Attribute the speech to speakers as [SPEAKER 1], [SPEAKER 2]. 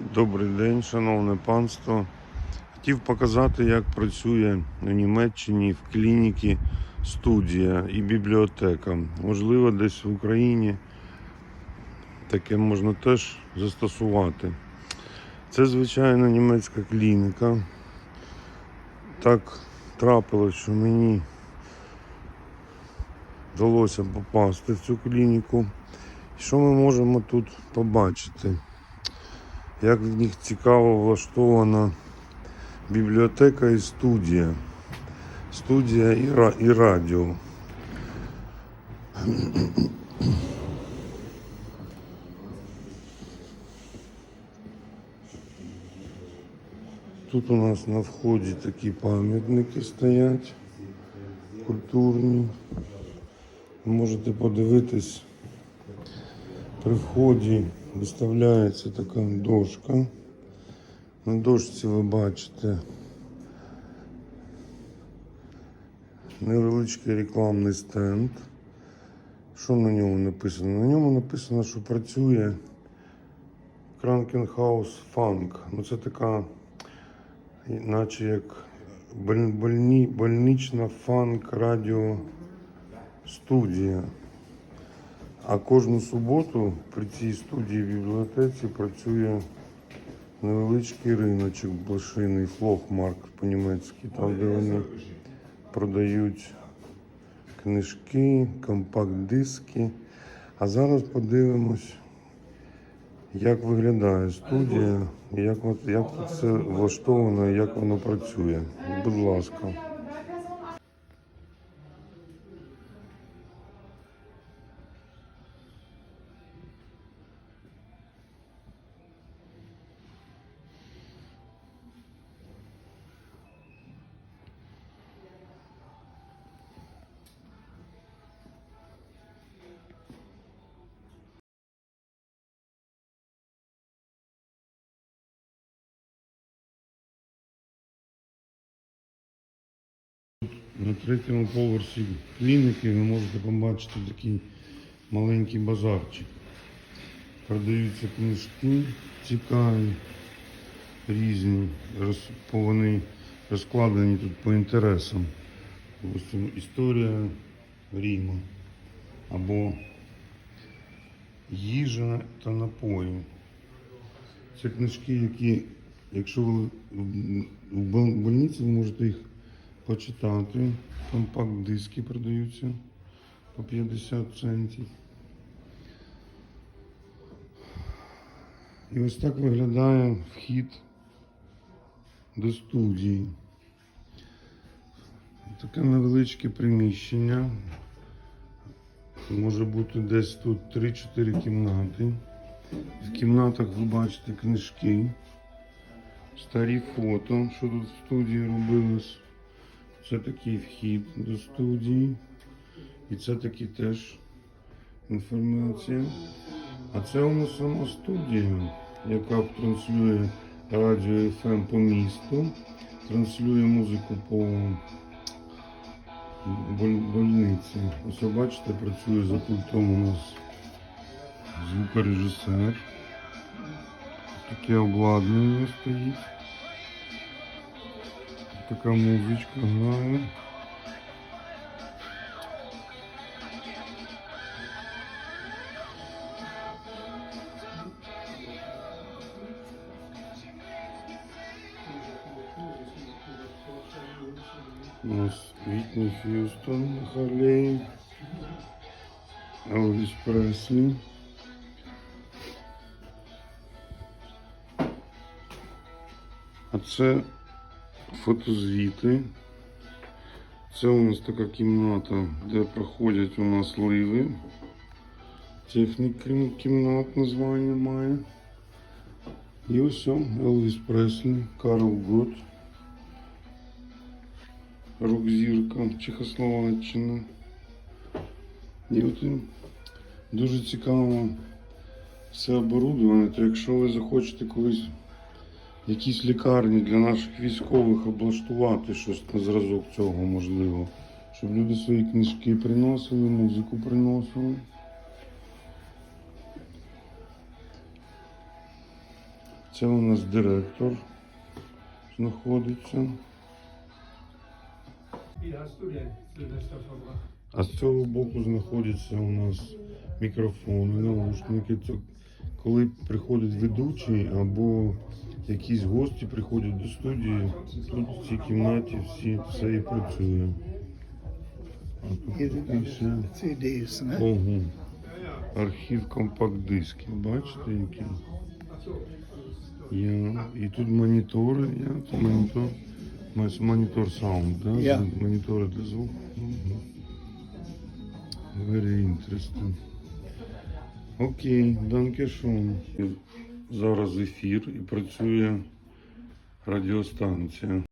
[SPEAKER 1] Добрий день, шановне панство. Хотів показати, як працює у Німеччині в клініці студія і бібліотека. Можливо, десь в Україні таке можна теж застосувати. Це звичайна німецька клініка. Так трапилось, що мені вдалося попасти в цю клініку. Що ми можемо тут побачити? Як в них цікаво влаштована бібліотека і студія. Студія і, ра- і радіо. Тут у нас на вході такі пам'ятники стоять культурні. Можете подивитись при вході виставляється така дошка. На дошці ви бачите невеличкий рекламний стенд. Що на ньому написано? На ньому написано, що працює Кранкенхаус Фанк. Ну це така, наче як боль- больні, больнична фанк радіо студія. А кожну суботу при цій студії бібліотеці працює невеличкий риночок блошиний, флохмарк по-німецьки, там де вони продають книжки, компакт-диски. А зараз подивимось, як виглядає студія, як, як це влаштовано, як воно працює. Будь ласка. На третьому поверсі клініки ви можете побачити такий маленький базарчик. Продаються книжки цікаві, різні, вони розкладені тут по інтересам. Допустим, історія Рима або їжа та напої. Це книжки, які, якщо ви в больниці, ви можете їх почитати. Компакт-диски продаються по 50 центів. І ось так виглядає вхід до студії. Таке невеличке приміщення. Може бути десь тут 3-4 кімнати. В кімнатах ви бачите книжки, старі фото, що тут в студії робилось. Це такий вхід до студії. І це таки теж інформація. А це у нас сама студія, яка транслює радіо FM по місту, транслює музику по больниці. Ось бачите, працює за пультом у нас звукорежисер. Таке обладнання стоїть. Така музичка грає. У нас Вітні Х'юстон на Харлеї. Елвіс Преслі. А це фотозвіти. Це у нас така кімната, де проходять у нас ливи. Технік кімнат названня має. І ось Елвіс Преслі, Карл Гот. Рок-зірка, Чехословаччина. І от дуже цікаво все оборудоване. То якщо ви захочете колись якісь лікарні для наших військових облаштувати щось на зразок цього можливо. Щоб люди свої книжки приносили, музику приносили. Це у нас директор знаходиться. А з цього боку знаходяться у нас мікрофони, наушники. Коли приходить ведучий або якісь гості приходять до студії, тут в цій кімнаті всі все і працює. А тут ого. Архів компакт-дисків, бачите, який? Є. І тут монітори, є, це монітор. Монітор саунд, да?
[SPEAKER 2] Я.
[SPEAKER 1] Монітори для звуку. Very interesting. Окей, Данкешон. Зараз ефір і працює радіостанція.